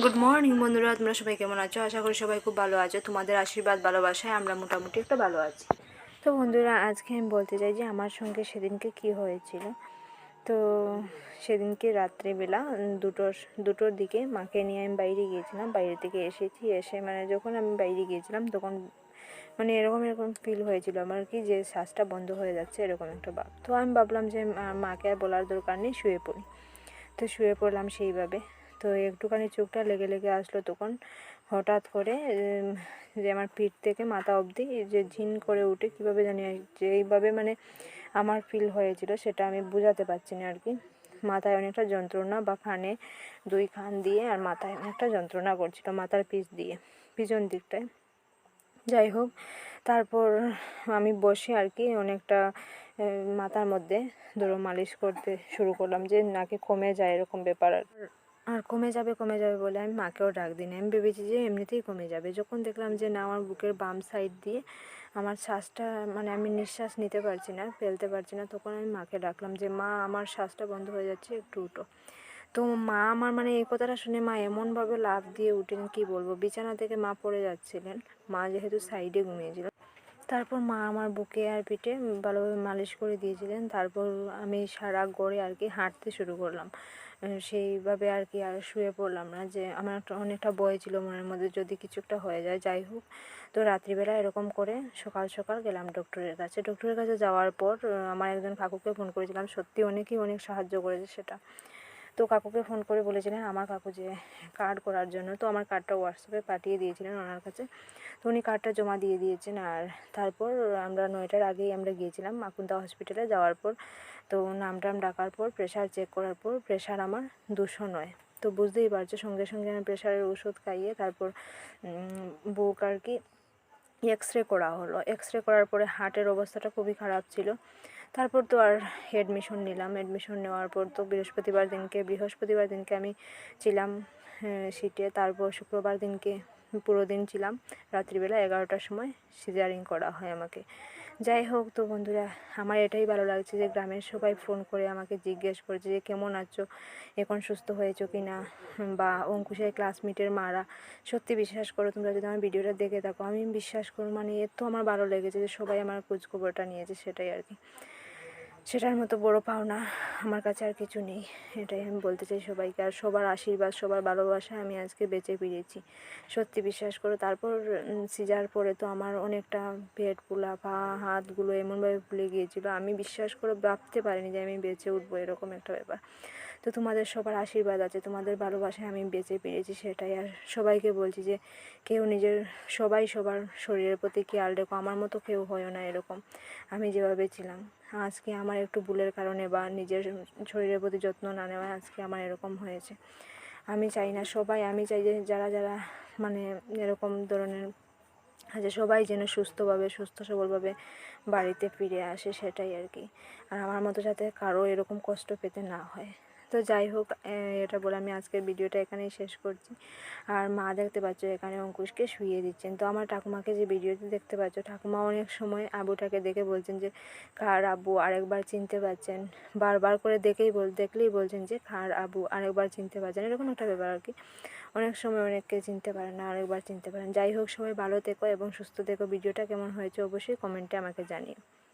Good morning বন্ধুরা। তোমরা সবাই কেমন আছো? আশা করি সবাই খুব ভালো আছো। তোমাদের আশীর্বাদ, ভালোবাসায় আমরা মোটামুটি একটা ভালো আছি। তো বন্ধুরা, আজকে আমি বলতে চাই যে আমার সঙ্গে সেদিনকে কি হয়েছিল? তো সেদিনকে রাত্রেবেলা দুটোর দুটোর দিকে মাকে নিয়ে আমি বাইরে গিয়েছিলাম। বাইরে থেকে এসেছি, এসে মানে যখন আমি বাইরে গিয়েছিলাম, তখন মানে এরকম এরকম ফিল হয়েছিল আমার কি যে শ্বাসটা বন্ধ হয়ে যাচ্ছে, এরকম একটা ভাব। তো আমি ভাবলাম যে মাকে আর বলার দরকার নেই, শুয়ে পড়ি। তো শুয়ে পড়লাম সেইভাবে। তো একটুখানি চোখটা লেগে লেগে আসলো তখন হঠাৎ করে যে আমার পিঠ থেকে মাথা অবধি যে ঝিন করে উঠে কীভাবে জানি যে এইভাবে মানে আমার ফিল হয়েছিল সেটা আমি বোঝাতে পারছি না আর কি মাথায় অনেকটা যন্ত্রণা বা কানে দুই কান দিয়ে আর মাথায় অনেকটা যন্ত্রণা করছিল মাথার পিছ দিয়ে, পিছন দিকটায়। যাই হোক, তারপর আমি বসে আর কি অনেকটা মাথার মধ্যে ধরো মালিশ করতে শুরু করলাম যে নাকি কমে যায় এরকম ব্যাপার আর কমে যাবে কমে যাবে বলে আমি মাকেও ডাক দিই আমি ভেবেছি যে এমনিতেই কমে যাবে। যখন দেখলাম যে না, আমার বুকের বাম সাইড দিয়ে আমার শ্বাসটা মানে আমি নিঃশ্বাস নিতে পারছি না, ফেলতে পারছি না, তখন আমি মাকে ডাকলাম যে, মা, আমার শ্বাসটা বন্ধ হয়ে যাচ্ছে, একটু উঠো। তো মা আমার মানে এই কথাটা শুনে মা এমনভাবে লাফ দিয়ে উঠেন কি বলব? বিছানা থেকে মা পড়ে যাচ্ছিলেন। মা যেহেতু সাইডে ঘুমিয়েছিল। তারপর মা আমার বুকে আর পিঠে ভালোভাবে মালিশ করে দিয়েছিলেন। তারপর আমি সারা গড়ে আর কি হাঁটতে শুরু করলাম। সেইভাবে আর কি আর শুয়ে পড়লাম না যে আমার একটা অনেকটা ভয় ছিল মনের মধ্যে যদি কিছু একটা হয়ে যায়, যাই হোক। তো রাত্রিবেলা এরকম করে সকাল সকাল গেলাম ডক্টরের কাছে। ডক্টরের কাছে যাওয়ার পর আমার একজন কাকুকে ফোন করেছিলাম। সত্যি অনেকেই অনেক সাহায্য করেছে সেটা। তো কাকুকে ফোন করে বলেছিলেন আমার কাকু যে কার্ড করার জন্য, তো আমার কার্ডটা হোয়াটসঅ্যাপে পাঠিয়ে দিয়েছিলেন ওনার কাছে। তো উনি কার্ডটা জমা দিয়ে দিয়েছেন আর তারপর আমরা নয়টার আগেই আমরা গিয়েছিলাম মাকুন্দা হসপিটালে যাওয়ার পর। তো নাম টাম ডাকার পর প্রেশার চেক করার পর প্রেশার আমার দুশো নয়। তো বুঝতেই পারছ, সঙ্গে সঙ্গে আমি প্রেশারের ওষুধ খাইয়ে তারপর বুক আর কি এক্স রে করা হলো। এক্স রে করার পরে হার্টের অবস্থাটা খুবই খারাপ ছিল। তারপর তো আর অ্যাডমিশন নিলাম। অ্যাডমিশন নেওয়ার পর তো বৃহস্পতিবার দিনকে বৃহস্পতিবার দিনকে আমি ছিলাম সিটে তারপর শুক্রবার দিনকে পুরো দিন ছিলাম। রাত্রিবেলা এগারোটার সময় সিজারিং করা হয় আমাকে। যাই হোক তো বন্ধুরা, আমার এটাই ভালো লাগছে যে গ্রামের সবাই ফোন করে আমাকে জিজ্ঞেস করেছে যে কেমন আছো? এখন সুস্থ হয়েছো কি না? বা অঙ্কুশের ক্লাসমেটের মারা, সত্যি বিশ্বাস করো তোমরা যদি আমার ভিডিওটা দেখে থাকো। আমি বিশ্বাস করো মানে এত আমার ভালো লেগেছে যে সবাই আমার খোঁজখবরটা নিয়েছে, সেটাই আর কি। সেটার মতো বড় পাওনা আমার কাছে আর কিছু নেই। এটাই আমি বলতে চাই সবাইকে। আর সবার আশীর্বাদ, সবার ভালোবাসায় আমি আজকে বেঁচে ফিরেছি। সত্যি বিশ্বাস করে, তারপর সিজার পরে তো আমার অনেকটা পেট পোলা, পা, হাতগুলো এমনভাবে ফুলে গিয়েছিল। আমি বিশ্বাস করে, ভাবতে পারিনি যে আমি বেঁচে উঠবো, এরকম একটা ব্যাপার। তো তোমাদের সবার আশীর্বাদ আছে, তোমাদের ভালোবাসায় আমি বেঁচে পেরেছি সেটাই। আর সবাইকে বলছি যে, কেউ নিজের, সবাই সবার শরীরের প্রতি খেয়াল রেখো, আমার মতো কেউ হয় না এরকম। আমি যেভাবে ছিলাম, আজকে আমার একটু ভুলের কারণে বা নিজের শরীরের প্রতি যত্ন না নেওয়ায় আজকে আমার এরকম হয়েছে। আমি চাই না সবাই, আমি চাই যে যারা যারা মানে এরকম ধরনের আছে সবাই যেন সুস্থভাবে, সুস্থ সবলভাবে বাড়িতে ফিরে আসে সেটাই আর কি। আর আমার মতো যাতে কারও এরকম কষ্ট পেতে না হয়। তো যাই হোক এটা বলে আমি আজকের ভিডিওটা এখানেই শেষ করছি। আর মা দেখতে পাচ্ছ এখানে অঙ্কুশকে শুয়ে দিচ্ছেন। তো আমার ঠাকুমাকে যে ভিডিওতে দেখতে পাচ্ছ, ঠাকুমা অনেক সময় আবুটাকে দেখে বলছেন যে কার আব্বু আরেকবার চিনতে পারছেন বারবার করে দেখেই বল, দেখলেই বলছেন যে কার আবু, আরেকবার চিনতে পারছেন এরকম একটা ব্যাপার আর কি। অনেক সময় অনেককে চিনতে পারেন না, আরেকবার চিনতে পারেন। যাই হোক, সবাই ভালো থেকো এবং সুস্থ থেকো। ভিডিওটা কেমন হয়েছে অবশ্যই কমেন্টে আমাকে জানিও।